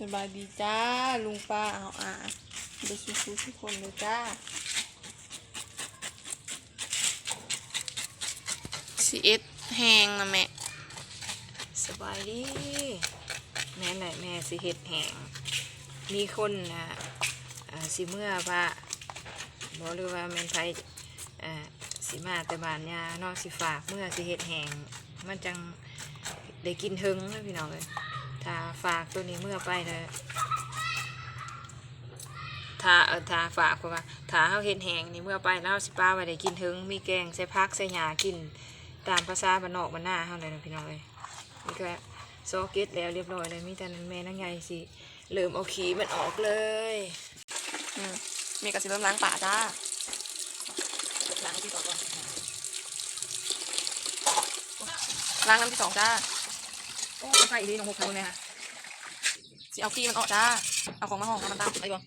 สบายดีจ้า ลุงป้าเอาอ่าเด็กสู้ทุกคนเลยจ้าสีเอสแห้งนะแม่ สบายดี แม่ไหนแม่สิเฮ็ดแหงมีคนนะอ่าสิเมื่อว่าบอกหรือว่าแม่นไผอ่าสิมาแต่บานยานอกสิฝากเมื่อสิเฮ็ดแหงมันจังได้กินถึงพี่น้องเลย ถ้าฝากตัวนี้เมื่อไปเลยถ้าเออถ้าฝากเพราะว่าถ้าเฮาเฮ็ดแหงนี่เมื่อไปแล้วเราสิป้าไว้ได้กินถึงมีแกงใส่ผักใส่หญ้ากินตามภาษาบ้านนอกบ้านนาเฮาเลยนะพี่น้องเลยนี่ก็โซเก็ตแล้วเรียบร้อยเลยมีแต่แม่นางใหญ่สิเริ่มเอาขีมันออกเลยอืมแม่ก็สิเริ่มล้างปากจ้าล้างที่ก่อนก่อนล้างน้ำที่สองจ้าโอ้ใส่อีกทีน้องหกพันเลยค่ะ สิเอาขี้มันออกจ้า เอาของมาห่อเอามันตั้งไปก่อน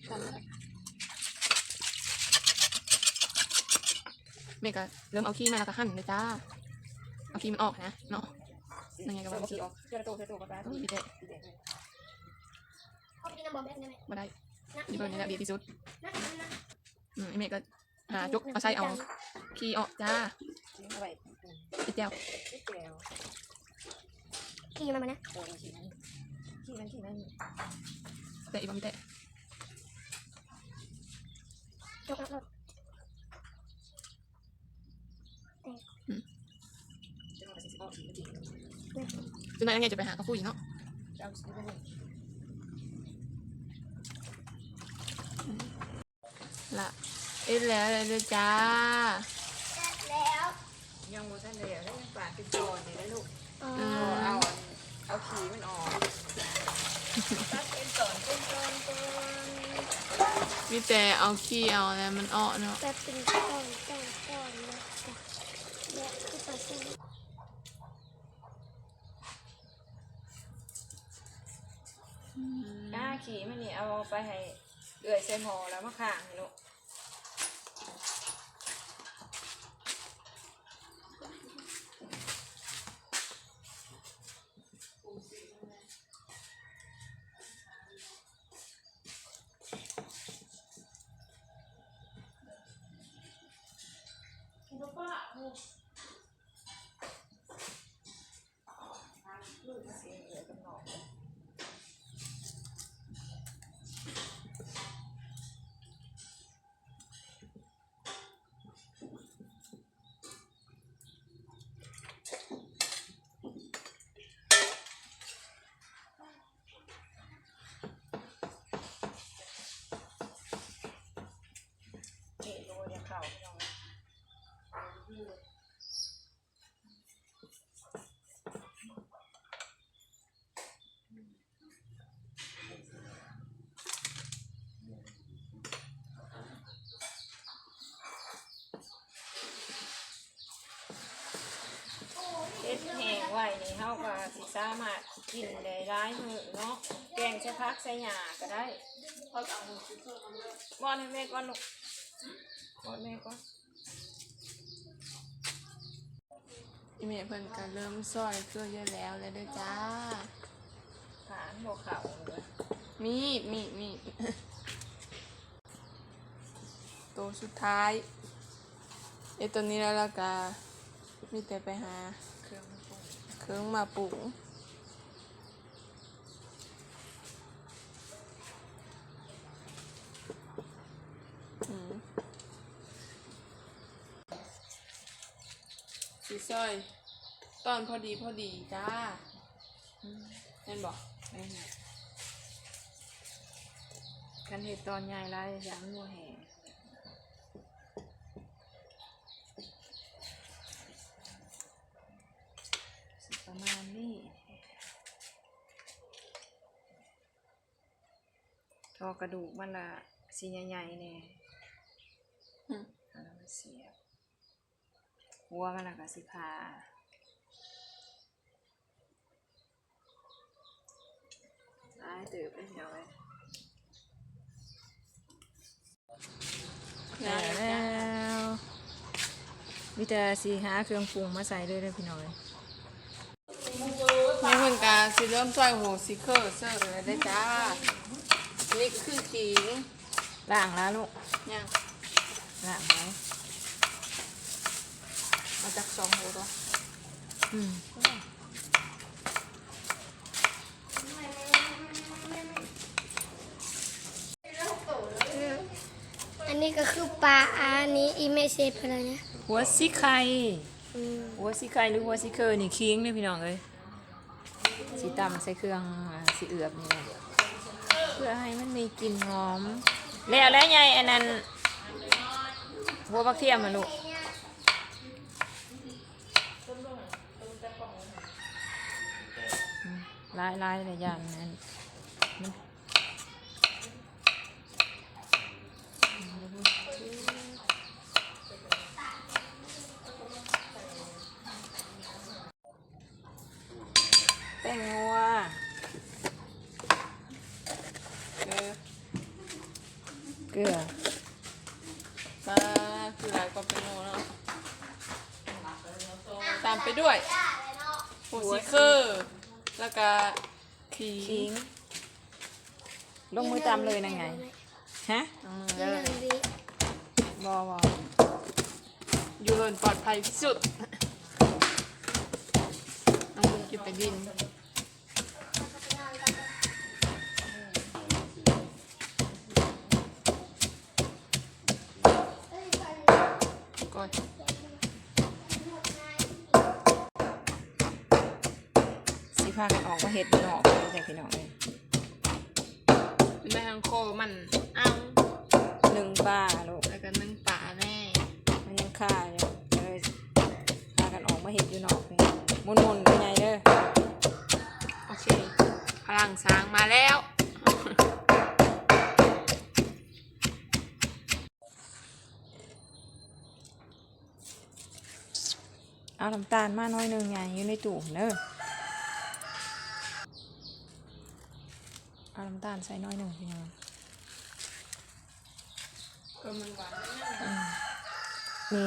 แม่ก็เริ่มเอาขี้มาแล้วก็หั่นเลยจ้า เอาขี้มันออกนะเนาะยังไงก็ใส่ว่าขี้ออกเจ้าตัวเจ้าตัวก็ได้ต้องมีเด็เขาไปกินน้ำบอมแบบนี้ไหมมาได้นะดีเบอร์นี้แหละดีที่สุดนะนะอืมไอเมฆก็หาจุกเอาใส่เอาขี้ออกจ้าทิ้งเอาไว้ติดแจวนิดเดียวขี่มันมานะ โอ้ยขี้นั้นขี้นั้นขี้นั้นแต่อีกบางแต่จกแล้วก็เจ้าก็สิสิออกขี้มันจริงจนนั้นยังไงจะไปหาข้าวฟูอีกเนาะเจ้าสิบ่รู้ละเอ็ดแล้วเลยเด้อจ้าแล้ว ยังบ่ทันแล้วแล้วยังปาดเป็นตอนนี่ได้ลูกอ๋อเอา เอาเอาขี้มันออกตัดเป็นตอนเป็นตอนตอนมีแต่เอาขี้เอาอะไรมันออกเนาะแบบเป็นก้อนก้อนก้อนนะเนี่ยคือตัวเส้นหน้าขี้มันนี่เอาไปให้เอื่อยใส่หม้อแล้วมาข้างให้ลูก สามารถกินได้หลายมือเนาะแกงใส่ผักใส่หญ้าก็ได้บ่อนให้แม่ก่อนลูกบอนแม่ก่อนอีเมฆเพิ่นก็เริ่มซอยเกลือเยอะแล้วเลยด้อจ้าฐานบ่เขาเลยมีดมีดมีดตัวสุดท้ายไอตัวนี้แล้วแล้วก็มีแต่ไปหา เครื่องมันปรุงเครื่องมาปรุงอืมสีซอยตอนพอดีพอดีจ้าเห็นบอกแม่นน่ะคันเห็ดตอนใหญ่ไรอย่างนัวแห่สิประมาณนี้ทอ กระดูกมันละสีใหญ่ๆเนี่ยอืมเอาแล้วมาเสียบหัวมันละก็สิพาตายตื่นไปเดียวเลยได้แล้วมีแต่สีหาเครื่องปรุงมาใส่เลยเลยพี่น้อยมานี่เพิ่นกาสิเริ่มซอยหัวซิเคอร์เซอร์เลยได้จ้า นี่คือขิงล่างแล้วลูกเนี่ยล่างไว้มาจากสองหัวตัวอืมอันนี้ก็คือปลาอันนี้อีเมเซฟอะไรนะหัวซิไข่อืมหัวซิไข่หรือหัวซิเคอร์นี่คิงเลยพี่น้องเอ้ยสีตำใส่เครื่องอ่าสีเอือบนี่แหละเพื่อให้มันมีกลิ่นหอม แล้วแล้วไงอันนั้นหัวบักเทียมมาลูกลายลายหลายอย่างนั้นแป้งงัว เออ เกลือ มาคือหลายกว่าเป็นโนเนาะตามไปด้วยหัวซิเคอร์ แล้วก็ขิขิงงลงมือตำเลยนะไง ฮะเอามือนี่เลหนัยงดีบอบออยู่เหินปลอดภัยที่สุดน้องมุกกินไปดินก่อน สิพา กันออกมาเห็ดนอกเลยแต่พี่น้องเลยแม่ฮังโคมันเอาหนึ่งป้าลูกแล้วก็นึ่งป่าแน่มันยังค่าเลยก็เลยพากันออกมาเห็ดอยู่นอกนี่มุนมุนๆเป็นไงเด้อโอเคพลังช้างมาแล้วเอาน้ำตาลมาน้อยหนึ่งไงอยู่ในตู้เด้อเอา น้ำตาลใส่น้อยหนึ่งพี่น้องเออมันหวานมี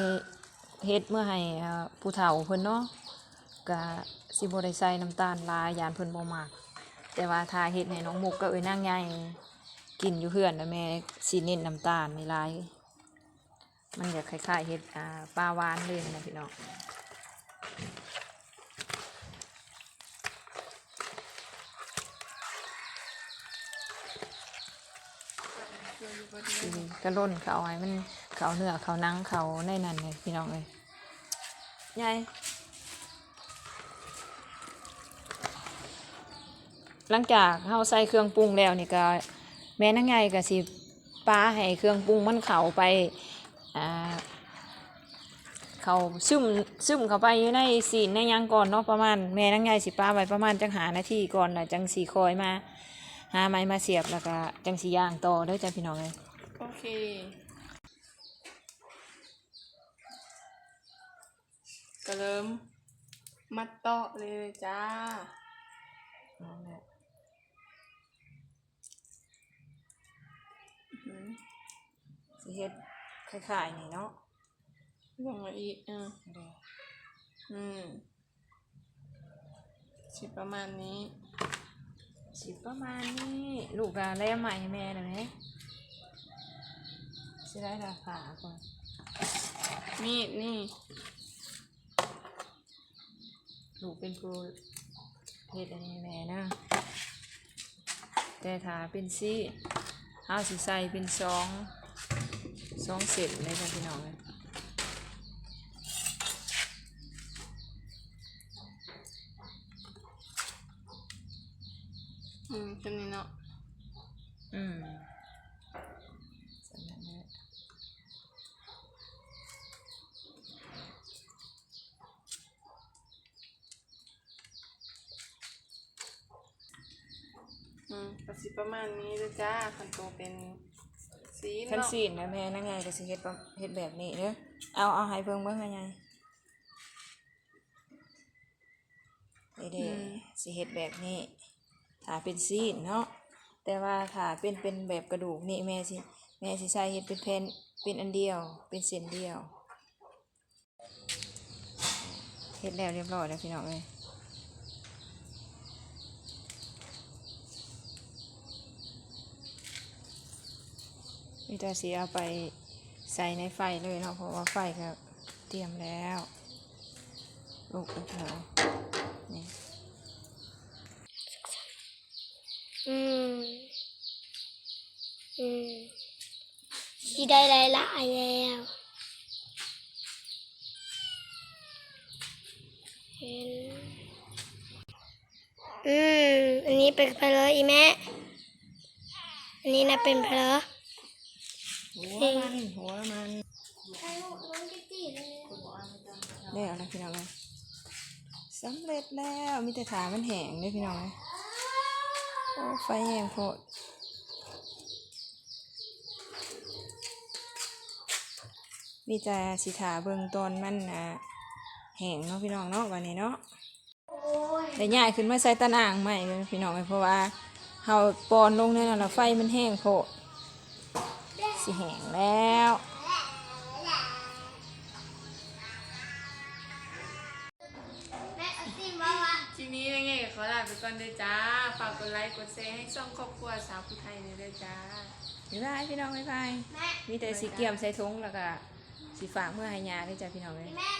เฮ็ดเมื่อให้อ่าผู้เฒ่าเพิ่นเนาะก็สิบ่ได้ใส่น้ำตาลหลายยานเพิ่นบ่มักแต่ว่าถ้าเฮ็ดให้น้องมุกก็เอ้ยนางใหญ่กินอยู่เฮือนนะแม่สิเน้นน้ำตาลนี่หลาย มันจะคล้ายๆเฮ็ดอ่าปลาหวานเลยนะพี่น้อง ทีนี้ก็ล่นเขาให้มันเขาเนื้อเขานังเขาในนั้นเลยพี่น้องเลยยายหลังจากเฮาใส่เครื่องปรุงแล้วนี่ก็แม่นังไงก็สิป้าให้เครื่องปรุงมันเข้าไปอ่าเขาซึมซึมเข้าไปอยู่ในสีในยังก่อนเนาะประมาณแม่นังไงสิป้าไว้ประมาณจังหานาทีก่อนแล้วจังสีคอยมาหาไม้มาเสียบแล้วก็จังสีย่างต่อเด้อจ้ะพี่น้องเลย เค ก็เริ่มมัดเตาะเลยจ้านั่นแหละอืมสิเฮ็ดคล้ายๆนี่เนาะลงมาอีกอะเด้ออืมสิประมาณนี้ สิประมาณนี้ ลูกกะแล่ใหม่แม่ได้ไหม สิได้ราคาก่อนมีดนี่ลูกเป็นผู้เฮ็ดอันนี้แม่นะ แต่ถ้าเป็นซี่เฮาสิใส่เป็นสองสองเศษเลยจ้ะพี่น้องเลย อืมเป็นนี่เนาะ อืมสำนักนี้ อืมก็สิ ประมาณนี้เลยจ้าคันโตเป็นสีขั้นเนาะสีนนะแม่นั่งไงก็สิเฮ็ดประเฮ็ดแบบนี้เด้อเอาเอาให้เพิ่งเบิ่งให้ไงนี่เด้สิเฮ็ดแบบนี้ถ้าเป็นซีนเนาะแต่ว่าถ้าเป็นเป็นแบบกระดูกนี่แม่สิแม่สิใส่เฮ็ดเป็นแผ่นเป็นอันเดียว เป็นเส้นเดียวเฮ็ดแล้วเรียบร้อยแล้วพี่น้องเอ้ย มีต่สีเอาไปใส่ในไฟเลยเนาะเพราะว่าไฟก็เตรียมแล้วลูกกระเทานี่อืมอืมสีได้หลายหลายแล้วเห็นอืม อันนี้เป็นเพลออีแม่ อันนี้นะเป็นเพลอ หัวมันหัวมันใช่ลูกน้องกิ๊กกี้เลยได้อาละพี่น้องเลยสำเร็จแล้วมีแต่ถามันแห้งเด้พี่น้องโอ้ไฟแห้งโพดมีแต่สิถาเบิ่งตอนมันอะแห้งเนาะพี่น้องเนาะวันนี้เนาะโอ้ยได้ย้ายขึ้นมาใส่ตะนางใหม่พี่น้องเอ้ยเพราะว่าเฮาปอนลงในนั้นแล้วไฟมันแห้งโพด สิแห้งแล้วแม่เอาซิมว่าวะคลิปนี้ยังไงก็ขอลาไปก่อนเด้อจ้า ฝากกดไลค์กดแชร์ให้ช่องครอบครัวสาวผู้ไทยเลยเด้อจ้าบ๊ายบายพี่น้องบ๊ายบายแม่มีแต่สีเกียมใส่ถุงแล้วก็สีฝากเมื่อให้ยาด้วยจ้ะพี่น้องเลยแม่